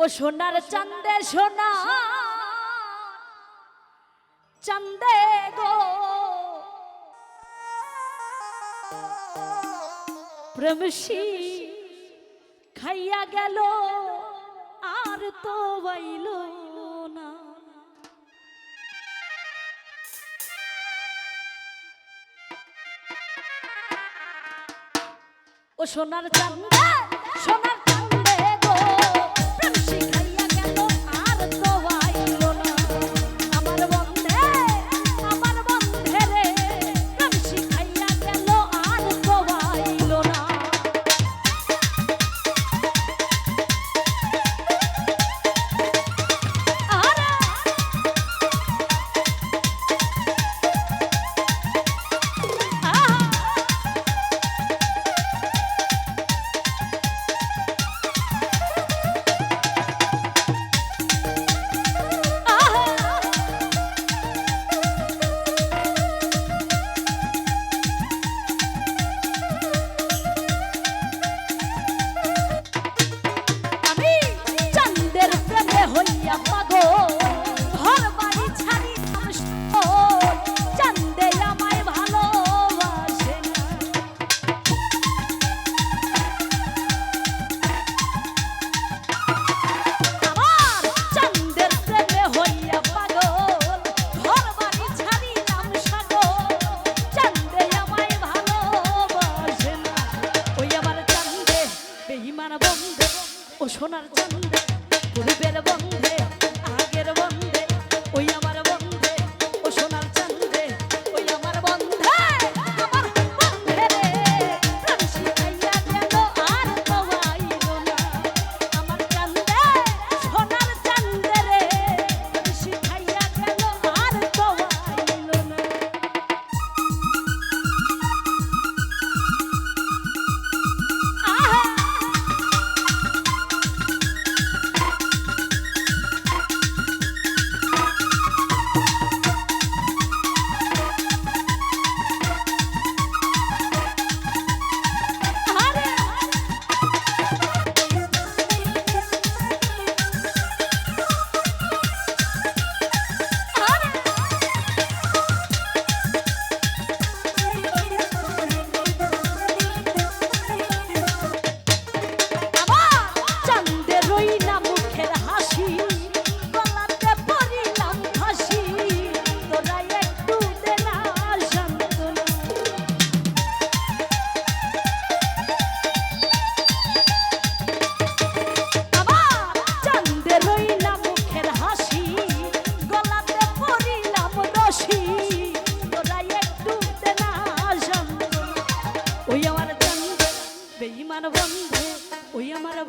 ও সোনার চন্দে সোনা চন্দে গো। প্রেমসি খাইয়া গেল, আর তো বাইল না। ও সোনার চন্দে সোনার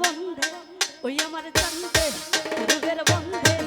বন্ধে ওই আমার চন্দে রূপের বন্ধে।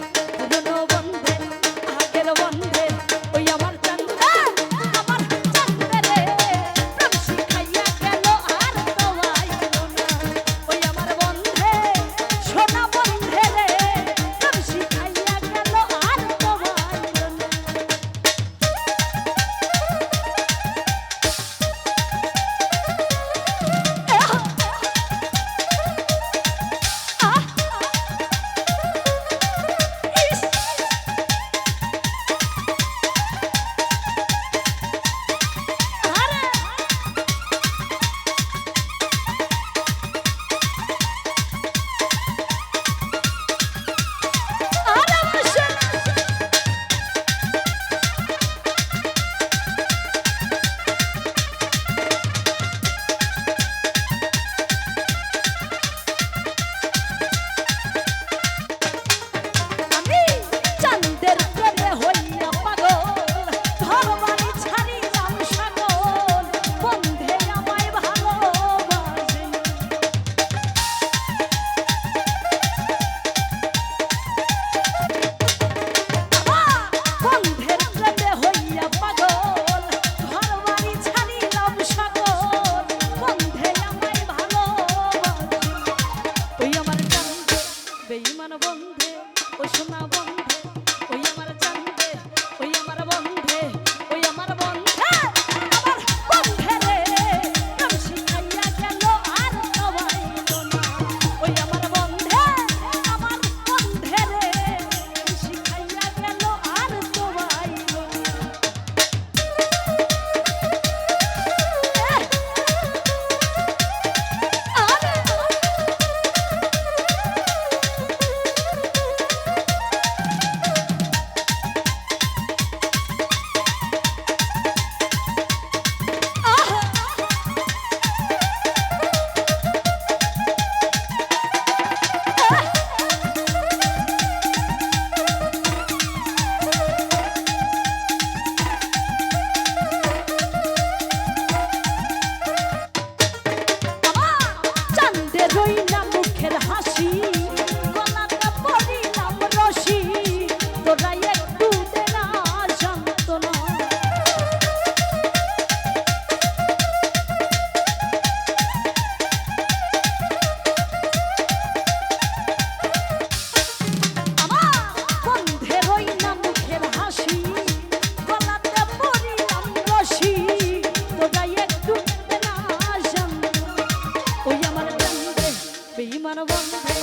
বেইমান বন্ধে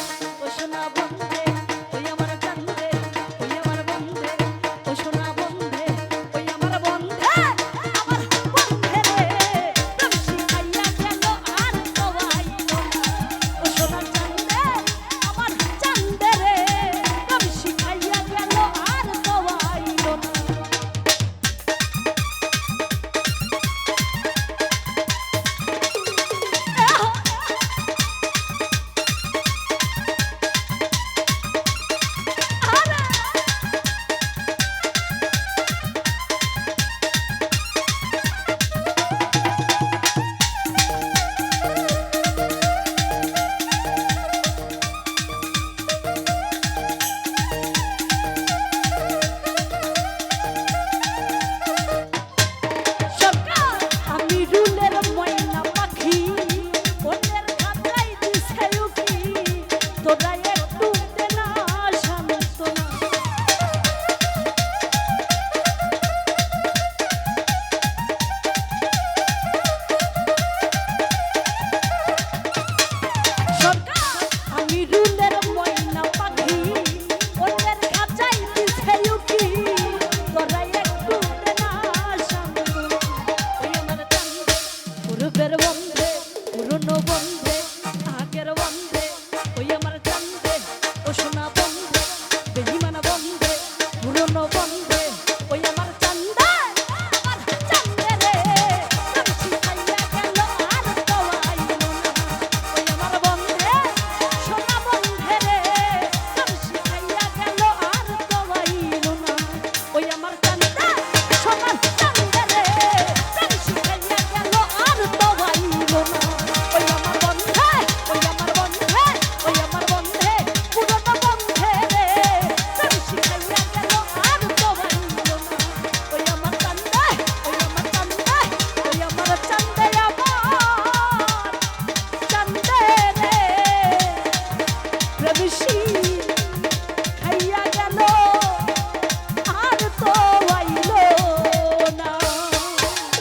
ও সোনা বন্ধে।